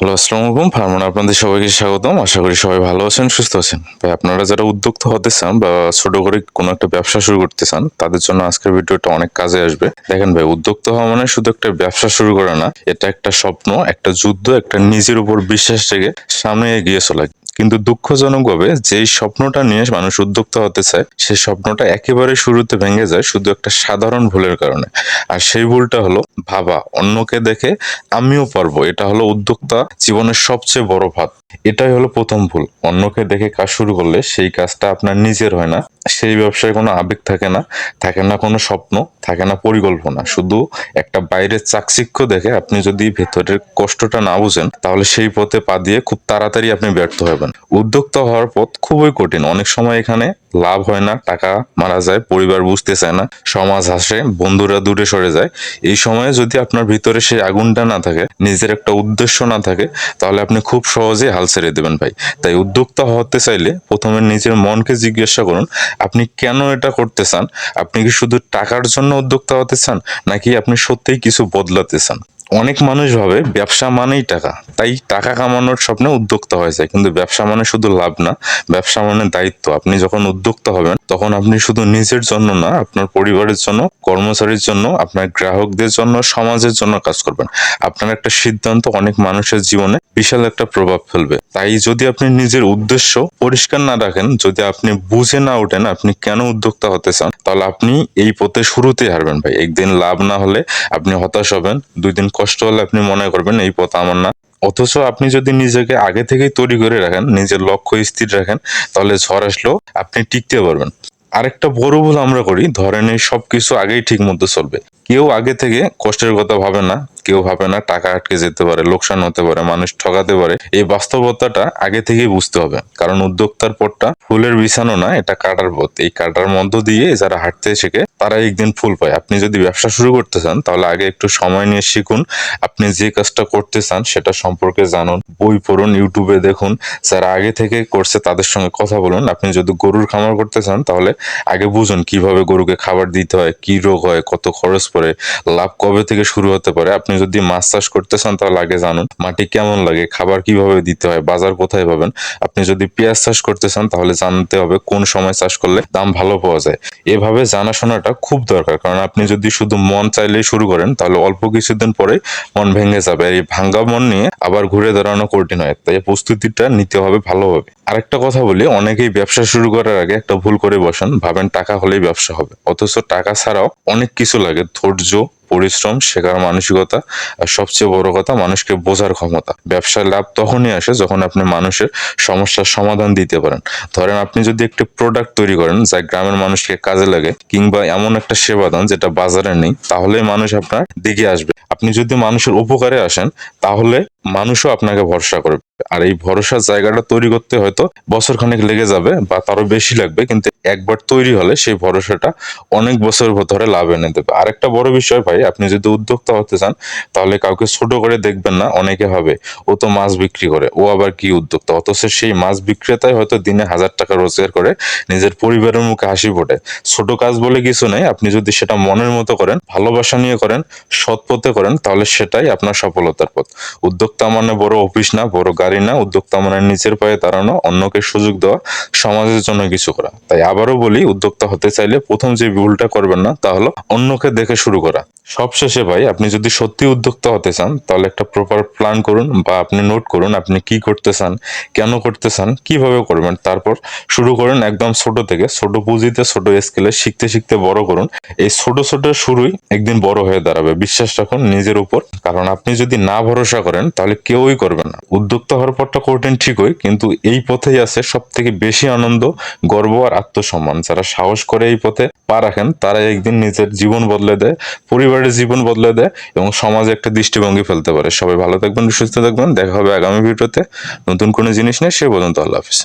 Hello, আসসালামু আলাইকুম। ফার্মান আপনাদের সবাইকে স্বাগতম। আশা করি সবাই ভালো আছেন, সুস্থ আছেন। ভাই, আপনারা যারা উদ্যোক্তা হতে চান বা ছোট করে কোনো একটা ব্যবসা শুরু করতে চান, তাদের জন্য আজকের ভিডিওটা অনেক কাজে আসবে। দেখেন ভাই, উদ্যোক্তা হওয়া মানে শুধু একটা ব্যবসা শুরু করা না, এটা একটা স্বপ্ন, একটা যুদ্ধ, একটা নিজের উপর বিশ্বাস রেখে সামনে এগিয়ে চলা। কিন্তু দুঃখজনকভাবে যেই স্বপ্নটা নিয়ে মানুষ উদ্যোক্তা হতে চায় সেই স্বপ্নটা একেবারে শুরুতে ভেঙে যায় শুধু একটা সাধারণ ভুলের কারণে। আর সেই ভুলটা হলো, ভাবা, অন্যকে দেখে আমিও পারব। এটা হলো উদ্যোক্তা জীবনের সবচেয়ে বড় ভাত এটাই হলো প্রথম ভুল। অন্যকে দেখে কাজ শুরু করলে সেই কাজটা আপনার নিজের হয় না। সেই ব্যবসায় কোনো আবেগ থাকে না থাকে না কোনো স্বপ্ন, থাকে না পরিকল্পনা। শুধু একটা বাইরের চাকচিক্য দেখে আপনি যদি ভেতরের কষ্টটা না বুঝেন, তাহলে সেই পথে পা দিয়ে খুব তাড়াতাড়ি আপনি ব্যর্থ হবেন। উদ্যোক্তা হওয়ার পথ খুবই কঠিন। অনেক সময় এখানে লাভ হয় না, টাকা মারা যায়, পরিবার বুঝতে চায় না, সমাজ হাসে, বন্ধুরা দূরে সরে যায়। এই সময়ে যদি আপনার ভিতরে সেই আগুনটা না থাকে, নিজের একটা উদ্দেশ্য না থাকে, তাহলে আপনি খুব সহজেই হাল ছেড়ে দেবেন ভাই। তাই উদ্যোক্তা হতে চাইলে প্রথমে নিজের মনকে জিজ্ঞাসা করুন, আপনি কেন এটা করতে চান? আপনি কি শুধু টাকার জন্য উদ্যোক্তা হতে চান, নাকি আপনি সত্যিই কিছু বদলাতে চান? অনেক মানুষ ভাবে ব্যবসা মানেই টাকা। তাই টাকা কামানোর স্বপ্নে উদ্যোক্তা হয়ে যায়। কিন্তু ব্যবসা মানে শুধু লাভ না, ব্যবসা মানে দায়িত্ব। আপনি যখন উদ্যোক্তা হবেন তখন আপনি শুধু নিজের জন্য না, আপনার পরিবারের জন্য, কর্মচারীর জন্য, আপনার গ্রাহকদের জন্য, সমাজের জন্য কাজ করবেন। আপনার একটা সিদ্ধান্ত অনেক মানুষের জীবনে বিশাল একটা প্রভাব ফেলবে। তাই যদি আপনি নিজের উদ্দেশ্য পরিষ্কার না রাখেন, যদি আপনি বুঝে না ওঠেন আপনি কেন উদ্যোক্তা হতে চান, তাহলে আপনি এই পথে শুরুতেই হারবেন ভাই। একদিন লাভ না হলে আপনি হতাশ হবেন, দুই দিন কষ্ট হলে আপনি মনে করবেন, এই পথ আমার না। অথচ আপনি যদি নিজেকে আগে থেকেই তৈরি করে রাখেন, নিজের লক্ষ্য স্থির রাখেন, তাহলে ঝড় আসলেও আপনি টিকতে পারবেন। আরেকটা বড় ভুল আমরা করি, ধরেন এই সবকিছু আগেই ঠিক মতো চলবে। কেউ আগে থেকে কষ্টের কথা ভাবে না, কেউ ভাবে না টাকা আটকে যেতে পারে, লোকসান হতে পারে, মানুষ ঠকাতে পারে। এই বাস্তবতাটা আগে থেকেই বুঝতে হবে। কারণ উদ্যোক্তার পথটা ফুলের বিছানো না, এটা কাটার পথ। এই কাটার মধ্য দিয়ে যারা হাঁটতে শেখে তারা একদিন ফুল পায়। আপনি যদি ব্যবসা শুরু করতে চান, তাহলে আগে একটু সময় নিয়ে শিখুন। আপনি যে কাজটা করতে চান, সেটা সম্পর্কে জানুন। বই পড়ুন ইউটিউবে দেখুন। যারা আগে থেকে করছে, তাদের সঙ্গে কথা বলুন। আপনি যদি গরুর খামার করতে চান, তাহলে আগে বুঝুন কীভাবে গরুকে খাবার দিতে হয়, কি রোগ হয়, কত খরচ পড়ে লাভ কবে থেকে শুরু হতে পারে? আপনি যদি মাছ চাষ করতে চান তাহলে আগে জানুন, মাটি কেমন লাগে, খাবার কীভাবে দিতে হয়, বাজার কোথায় পাবেন? আপনি যদি পেঁয়াজ চাষ করতে চান তাহলে জানতে হবে কোন সময় চাষ করলে দাম ভালো পাওয়া যায়। এভাবে জানাশোনাটা খুব দরকার, কারণ আপনি যদি শুধু মন চাইলেই শুরু করেন, তাহলে অল্প কিছুদিন পরে মন ভেঙে যাবে। এই ভাঙ্গা মন নিয়ে আবার ঘুরে দাঁড়ানো কঠিন হয়, তাই প্রস্তুতিটা নিতে হবে ভালোভাবে। আরেকটা কথা বলি, অনেকেই ব্যবসা শুরু করার আগে একটা ভুল করে বসেন, ভাবেন টাকা হলেই ব্যবসা হবে। অথচ টাকা ছাড়াও অনেক কিছু লাগে, ধৈর্য পরিশ্রম শেখার মানসিকতা আর সবচেয়ে বড় কথা মানুষকে বোঝার ক্ষমতা। ব্যবসায় লাভ তখনই আসে যখন আপনি মানুষের সমস্যার সমাধান দিতে পারেন। ধরেন আপনি যদি একটি প্রোডাক্ট তৈরি করেন যা গ্রামের মানুষকে কাজে লাগে কিংবা এমন একটা সেবা দেন যেটা বাজারে নেই তাহলে মানুষ আপনার দিকে আসবে। আপনি যদি মানুষের উপকারে আসেন, তাহলে মানুষও আপনাকে ভরসা করবে। আর এই ভরসার জায়গাটা তৈরি করতে হয়তো বছর খানেক লেগে যাবে বা তারও বেশি লাগবে, কিন্তু একবার তৈরি হলে সেই ভরসাটা অনেক বছর ধরে লাভ এনে দেবে। আরেকটা বড় বিষয় ভাই, আপনি যদি উদ্যোক্তা হতে চান, তাহলে কাউকে ছোট করে দেখবেন না, অনেকে হবে ও তো মাছ বিক্রি করে, ও আবার কি উদ্যোক্তা? অথচ সেই মাছ বিক্রেতাই হয়তো দিনে হাজার টাকা রোজগার করে, নিজের পরিবারের মুখে হাসি ফোটে ছোট কাজ বলে কিছু নেই, আপনি যদি সেটা মনের মতো করেন, ভালোবাসা নিয়ে করেন, সৎ পথে করেন, তাহলে সেটাই আপনার সফলতার পথ। উদ্যোক্তা মানে বড় অফিস না, বড় গাড়ি না, উদ্যোক্তা মানে নিচের পায়ে দাঁড়ানো, অন্যকে সুযোগ দেওয়া, সমাজের জন্য কিছু করা। তাই আবারও বলি, উদ্যোক্তা হতে চাইলে প্রথম যে ভুলটা করবেন না, তা হলো অন্যকে দেখে শুরু করা। সবশেষে ভাই, আপনি যদি সত্যি উদ্যোক্তা হতে চান, তাহলে একটা প্রপার প্ল্যান করুন বা আপনি নোট করুন আপনি কি করতে চান, কেন করতে চান, কীভাবে করবেন। তারপর শুরু করুন একদম ছোট থেকে, ছোট পুঁজিতে, ছোট স্কেলে শিখতে শিখতে বড় করুন। এই ছোট ছোট শুরুই একদিন বড় হয়ে দাঁড়াবে, বিশ্বাস রাখুন নিজের উপর। কারণ আপনি যদি না ভরসা করেন, তাহলে কেউই করবে না। উদ্যোক্তা হওয়ার পরটা কঠিন ঠিকই, কিন্তু এই পথেই আছে সব থেকে বেশি আনন্দ, গর্ব আর আত্মসম্মান যারা সাহস করে এই পথে পা রাখেন তারা একদিন নিজের জীবন বদলে দেয়, পরিবারের জীবন বদলে দেয় এবং সমাজে একটা দৃষ্টিভঙ্গি ফেলতে পারে। সবাই ভালো থাকবেন, সুস্থ থাকবেন। দেখা হবে আগামী ভিডিওতে। নতুন কোনো জিনিস নেই সে পর্যন্ত আল্লাহ হাফিজ।